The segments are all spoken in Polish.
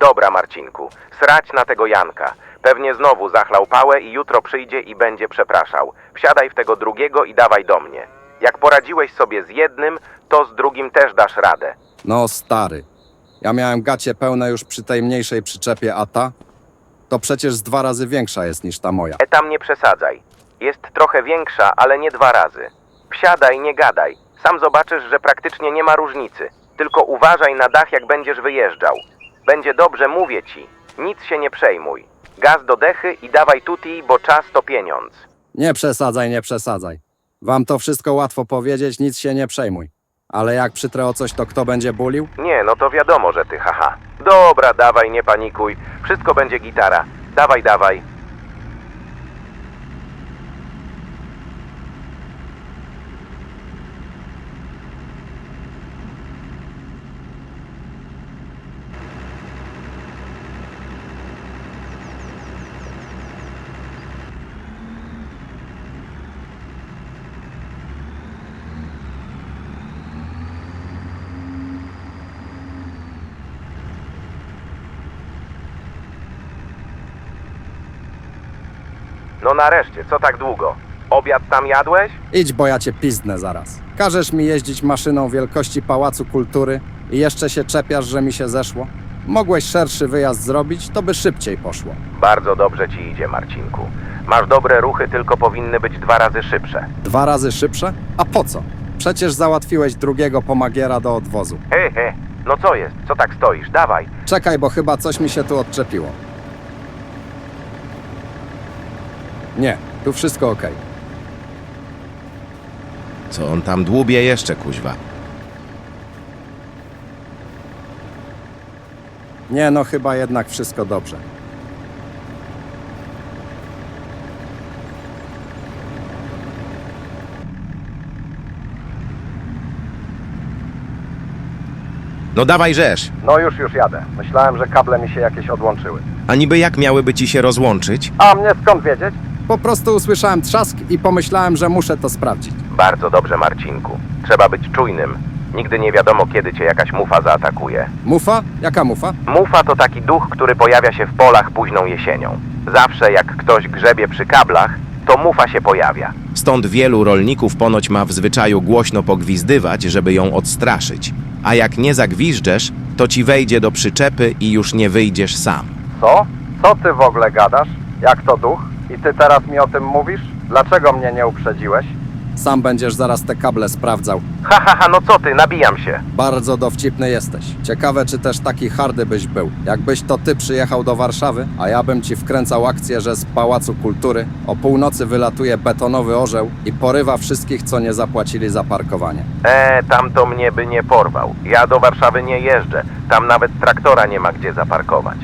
Dobra, Marcinku, srać na tego Janka. Pewnie znowu zachlał pałę i jutro przyjdzie i będzie przepraszał. Wsiadaj w tego drugiego i dawaj do mnie. Jak poradziłeś sobie z jednym, to z drugim też dasz radę. No stary, ja miałem gacie pełne już przy tej mniejszej przyczepie, a ta? To przecież z dwa razy większa jest niż ta moja. E tam nie przesadzaj. Jest trochę większa, ale nie dwa razy. Wsiadaj, nie gadaj. Sam zobaczysz, że praktycznie nie ma różnicy. Tylko uważaj na dach, jak będziesz wyjeżdżał. Będzie dobrze, mówię ci. Nic się nie przejmuj. Gaz do dechy i dawaj tuti, bo czas to pieniądz. Nie przesadzaj, nie przesadzaj. Wam to wszystko łatwo powiedzieć, nic się nie przejmuj. Ale jak przytrę o coś, to kto będzie bulił? Nie, no to wiadomo, że ty, haha. Dobra, dawaj, nie panikuj. Wszystko będzie gitara. Dawaj, dawaj. No nareszcie, co tak długo? Obiad tam jadłeś? Idź, bo ja cię pizdnę zaraz. Każesz mi jeździć maszyną wielkości Pałacu Kultury i jeszcze się czepiasz, że mi się zeszło? Mogłeś szerszy wyjazd zrobić, to by szybciej poszło. Bardzo dobrze ci idzie, Marcinku. Masz dobre ruchy, tylko powinny być dwa razy szybsze. Dwa razy szybsze? A po co? Przecież załatwiłeś drugiego pomagiera do odwozu. He, he. No co jest? Co tak stoisz? Dawaj. Czekaj, bo chyba coś mi się tu odczepiło. Nie, tu wszystko ok. Co on tam dłubie jeszcze, kuźwa? Nie, no chyba jednak wszystko dobrze. No dawaj rzesz. No już, już jadę. Myślałem, że kable mi się jakieś odłączyły. A niby jak miałyby ci się rozłączyć? A mnie skąd wiedzieć? Po prostu usłyszałem trzask i pomyślałem, że muszę to sprawdzić. Bardzo dobrze, Marcinku. Trzeba być czujnym. Nigdy nie wiadomo, kiedy cię jakaś mufa zaatakuje. Mufa? Jaka mufa? Mufa to taki duch, który pojawia się w polach późną jesienią. Zawsze jak ktoś grzebie przy kablach, to mufa się pojawia. Stąd wielu rolników ponoć ma w zwyczaju głośno pogwizdywać, żeby ją odstraszyć. A jak nie zagwiżdżesz, to ci wejdzie do przyczepy i już nie wyjdziesz sam. Co? Co ty w ogóle gadasz? Jak to duch? I ty teraz mi o tym mówisz? Dlaczego mnie nie uprzedziłeś? Sam będziesz zaraz te kable sprawdzał. Ha, ha, ha, no co ty, nabijam się. Bardzo dowcipny jesteś. Ciekawe, czy też taki hardy byś był. Jakbyś to ty przyjechał do Warszawy, a ja bym ci wkręcał akcję, że z Pałacu Kultury o północy wylatuje betonowy orzeł i porywa wszystkich, co nie zapłacili za parkowanie. E, tam to mnie by nie porwał. Ja do Warszawy nie jeżdżę. Tam nawet traktora nie ma gdzie zaparkować.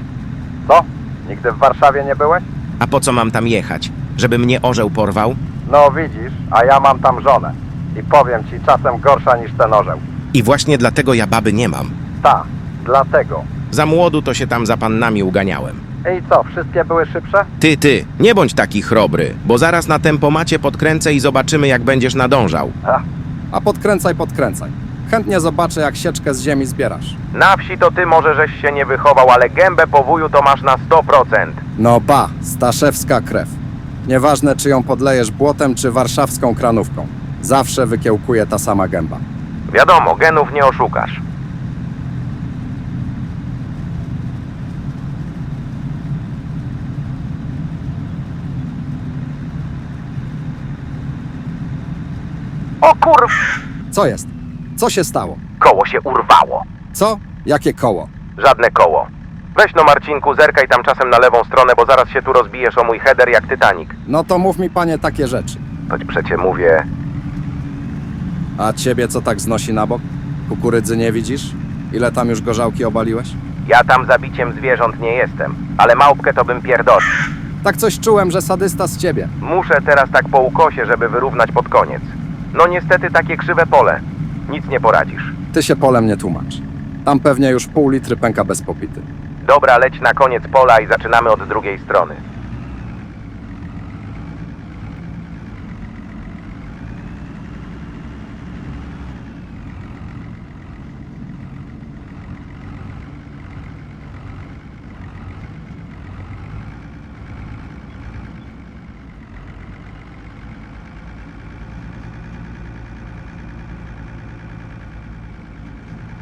Co? Nigdy w Warszawie nie byłeś? A po co mam tam jechać? Żeby mnie orzeł porwał? No widzisz, a ja mam tam żonę. I powiem ci, czasem gorsza niż ten orzeł. I właśnie dlatego ja baby nie mam. Ta, dlatego. Za młodu to się tam za pannami uganiałem. I co, wszystkie były szybsze? Ty, ty, nie bądź taki chrobry, bo zaraz na tempomacie podkręcę i zobaczymy, jak będziesz nadążał. Ha. A podkręcaj, podkręcaj. Chętnie zobaczę, jak sieczkę z ziemi zbierasz. Na wsi to ty może żeś się nie wychował, ale gębę po wuju to masz na 100%. No ba, staszewska krew. Nieważne, czy ją podlejesz błotem, czy warszawską kranówką. Zawsze wykiełkuje ta sama gęba. Wiadomo, genów nie oszukasz. O kurw! Co jest? Co się stało? Koło się urwało. Co? Jakie koło? Żadne koło. Weź no Marcinku, zerkaj tam czasem na lewą stronę, bo zaraz się tu rozbijesz o mój header jak Titanic. No to mów mi, panie, takie rzeczy. Ci przecie mówię. A ciebie co tak znosi na bok? Kukurydzy nie widzisz? Ile tam już gorzałki obaliłeś? Ja tam zabiciem zwierząt nie jestem, ale małpkę to bym pierdolił. Tak coś czułem, że sadysta z ciebie. Muszę teraz tak po ukosie, żeby wyrównać pod koniec. No niestety takie krzywe pole. Nic nie poradzisz. Ty się polem nie tłumacz. Tam pewnie już pół litry pęka bez popity. Dobra, leć na koniec pola i zaczynamy od drugiej strony.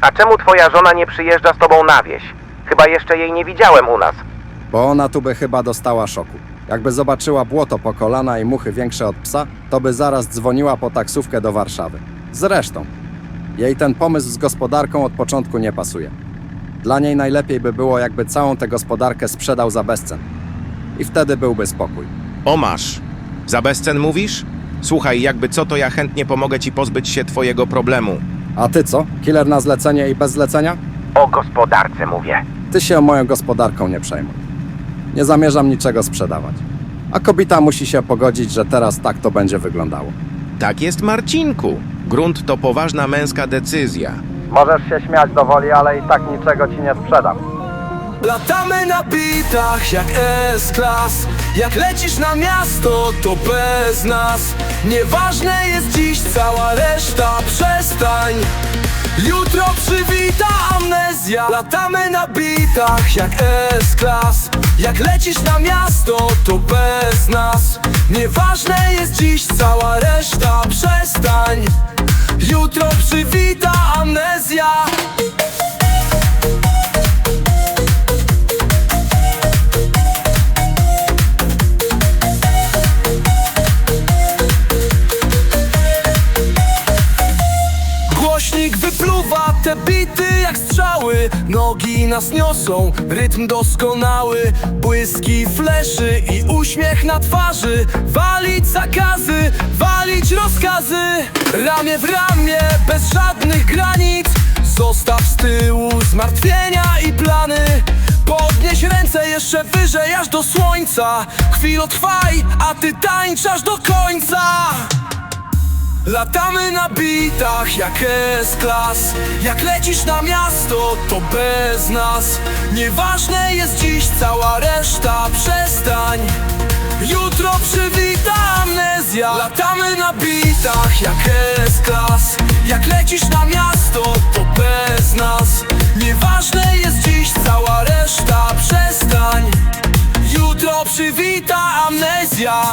A czemu twoja żona nie przyjeżdża z tobą na wieś? Chyba jeszcze jej nie widziałem u nas. Bo ona tu by chyba dostała szoku. Jakby zobaczyła błoto po kolana i muchy większe od psa, to by zaraz dzwoniła po taksówkę do Warszawy. Zresztą, jej ten pomysł z gospodarką od początku nie pasuje. Dla niej najlepiej by było, jakby całą tę gospodarkę sprzedał za bezcen. I wtedy byłby spokój. O masz. Za bezcen mówisz? Słuchaj, jakby co, to ja chętnie pomogę ci pozbyć się twojego problemu. A ty co? Killer na zlecenie i bez zlecenia? O gospodarce mówię. Ty się moją gospodarką nie przejmuj. Nie zamierzam niczego sprzedawać. A kobieta musi się pogodzić, że teraz tak to będzie wyglądało. Tak jest, Marcinku. Grunt to poważna męska decyzja. Możesz się śmiać do woli, ale i tak niczego ci nie sprzedam. Latamy na bitach jak S-Class. Jak lecisz na miasto, to bez nas. Nieważne jest dziś cała reszta, przestań. Jutro przywita amnezja. Latamy na bitach jak S-Class. Jak lecisz na miasto, to bez nas. Nieważne jest dziś cała reszta, rytm doskonały Błyski fleszy i uśmiech na twarzy. Walić zakazy, walić rozkazy. Ramię w ramię, bez żadnych granic. Zostaw z tyłu zmartwienia i plany. Podnieś ręce jeszcze wyżej aż do słońca. Chwilo trwaj, a ty tańczasz do końca Latamy na bitach jak S-Class. Jak lecisz na miasto, to bez nas. Nieważne jest dziś cała reszta, przestań. Jutro przywita amnezja Latamy na bitach jak S-Class. Jak lecisz na miasto, to bez nas. Nieważne jest dziś cała reszta, przestań. Jutro przywita amnezja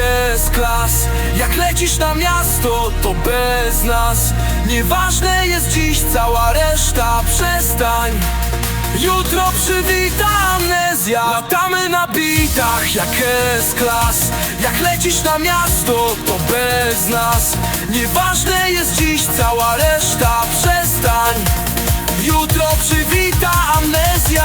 bitach jak lecisz na miasto, to bez nas. Nieważne jest dziś cała reszta, przestań. Jutro przywita amnezja Latamy na bitach jak S-Class Jak lecisz na miasto, to bez nas. Nieważne jest dziś cała reszta, przestań. Jutro przywita amnezja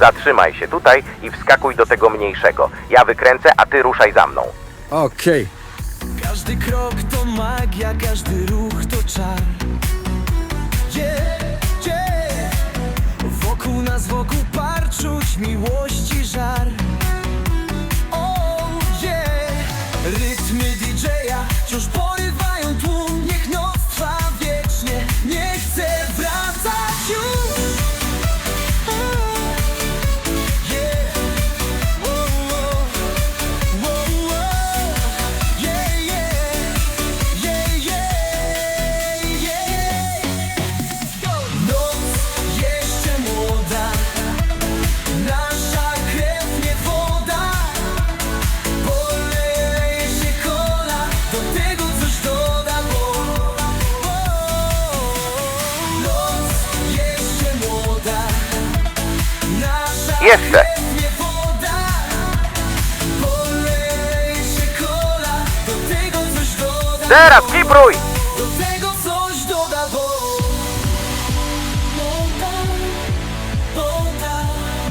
Zatrzymaj się tutaj i wskakuj do tego mniejszego. Ja wykręcę, a ty ruszaj za mną. Okej, Każdy krok to magia, każdy ruch to czar yeah, yeah. Wokół nas, wokół par czuć miłości żar Oh yeah Rytmy DJ-a wciąż porywają doda Teraz kipruj!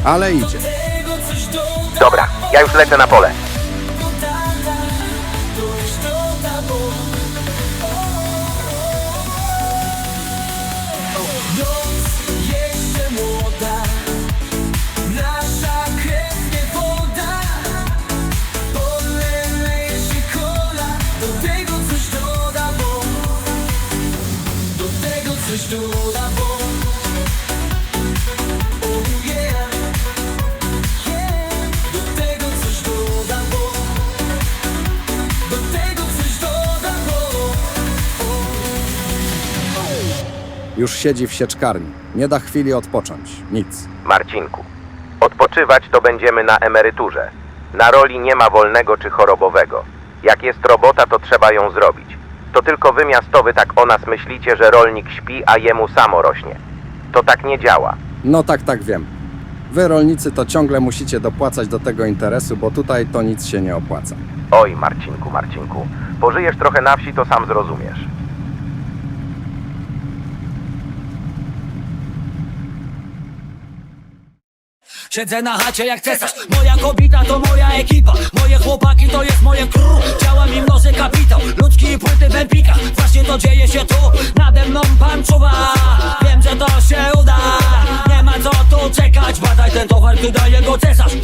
Ale idzie. Dobra, ja już lecę na pole. Już siedzi w sieczkarni. Nie da chwili odpocząć. Nic. Marcinku, odpoczywać to będziemy na emeryturze. Na roli nie ma wolnego czy chorobowego. Jak jest robota, to trzeba ją zrobić. To tylko wy miastowy tak o nas myślicie, że rolnik śpi, a jemu samo rośnie. To tak nie działa. No tak, tak wiem. Wy rolnicy to ciągle musicie dopłacać do tego interesu, bo tutaj to nic się nie opłaca. Oj, Marcinku, Marcinku, pożyjesz trochę na wsi, to sam zrozumiesz. Siedzę na chacie jak cesarz. Moja kobieta to moja ekipa. Moje chłopaki to jest moje crew. Działa mi mnoży kapitał. Ludzki i płyty w Właśnie to dzieje się tu. Nade mną pan czuwa. Wiem, że to się uda. Nie ma co tu czekać. Badaj ten towar, gdy daje go cesarz